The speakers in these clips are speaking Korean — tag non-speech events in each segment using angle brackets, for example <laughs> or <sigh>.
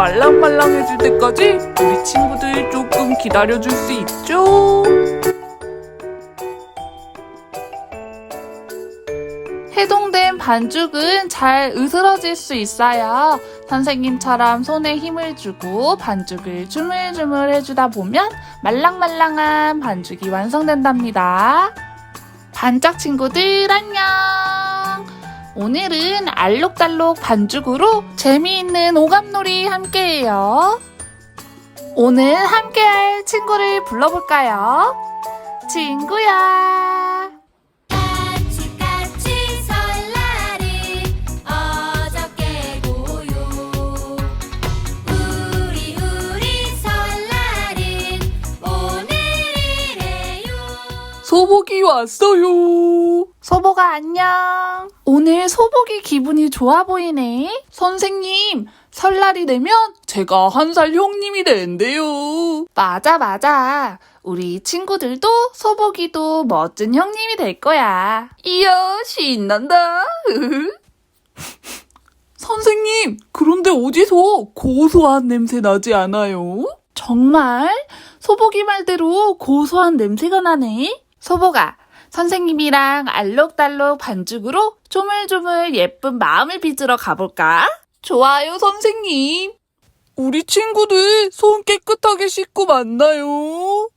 말랑말랑해질 때까지 우리 친구들 조금 기다려줄 수 있죠? 해동된 반죽은 잘 으스러질 수 있어요. 선생님처럼 손에 힘을 주고 반죽을 주물주물 해주다 보면 말랑말랑한 반죽이 완성된답니다. 반짝 친구들 안녕! 오늘은 알록달록 반죽으로 재미있는 오감놀이 함께해요. 오늘 함께할 친구를 불러볼까요? 친구야! 소복이 왔어요. 소보가 안녕. 오늘 소복이 기분이 좋아 보이네. 선생님, 설날이 되면 제가 한 살 형님이 된대요. 맞아, 맞아. 우리 친구들도 소복이도 멋진 형님이 될 거야. 이야, 신난다. <laughs> 선생님, 그런데 어디서 고소한 냄새 나지 않아요? 정말? 소복이 말대로 고소한 냄새가 나네. 소복아, 선생님이랑 알록달록 반죽으로 조물조물 예쁜 마음을 빚으러 가볼까? 좋아요, 선생님. 우리 친구들 손 깨끗하게 씻고 만나요.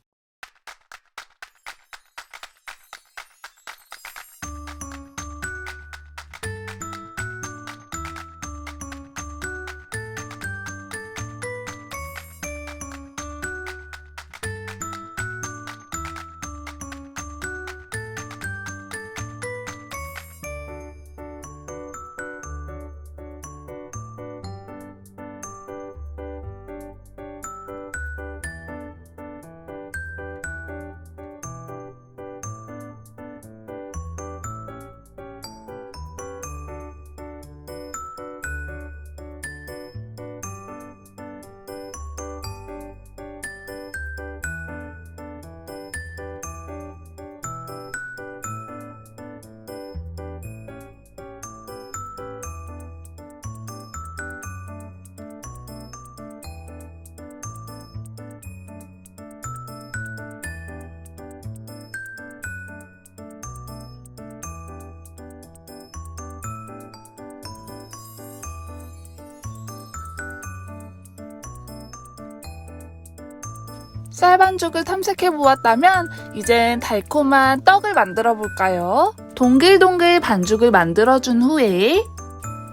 쌀반죽을 탐색해 보았다면 이젠 달콤한 떡을 만들어 볼까요? 동글동글 반죽을 만들어 준 후에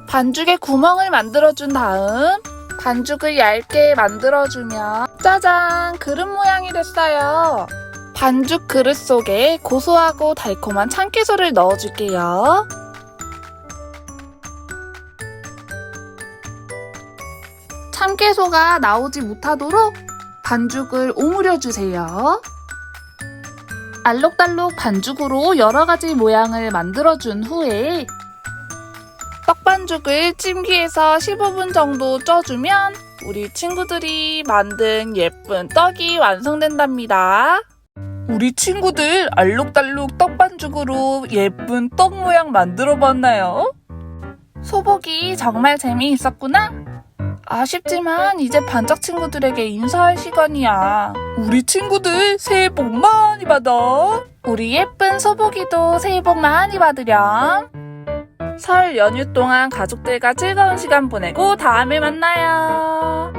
반죽에 구멍을 만들어 준 다음 반죽을 얇게 만들어 주면 짜잔 그릇 모양이 됐어요. 반죽 그릇 속에 고소하고 달콤한 참깨소를 넣어 줄게요. 참깨소가 나오지 못하도록 반죽을 오므려 주세요. 알록달록 반죽으로 여러 가지 모양을 만들어 준 후에 떡반죽을 찜기에서 15분 정도 쪄주면 우리 친구들이 만든 예쁜 떡이 완성된답니다. 우리 친구들 알록달록 떡반죽으로 예쁜 떡 모양 만들어 봤나요? 소복이 정말 재미있었구나. 아쉽지만 이제 반짝 친구들에게 인사할 시간이야. 우리 친구들 새해 복 많이 받아. 우리 예쁜 소복이도 새해 복 많이 받으렴. 설 연휴 동안 가족들과 즐거운 시간 보내고 다음에 만나요.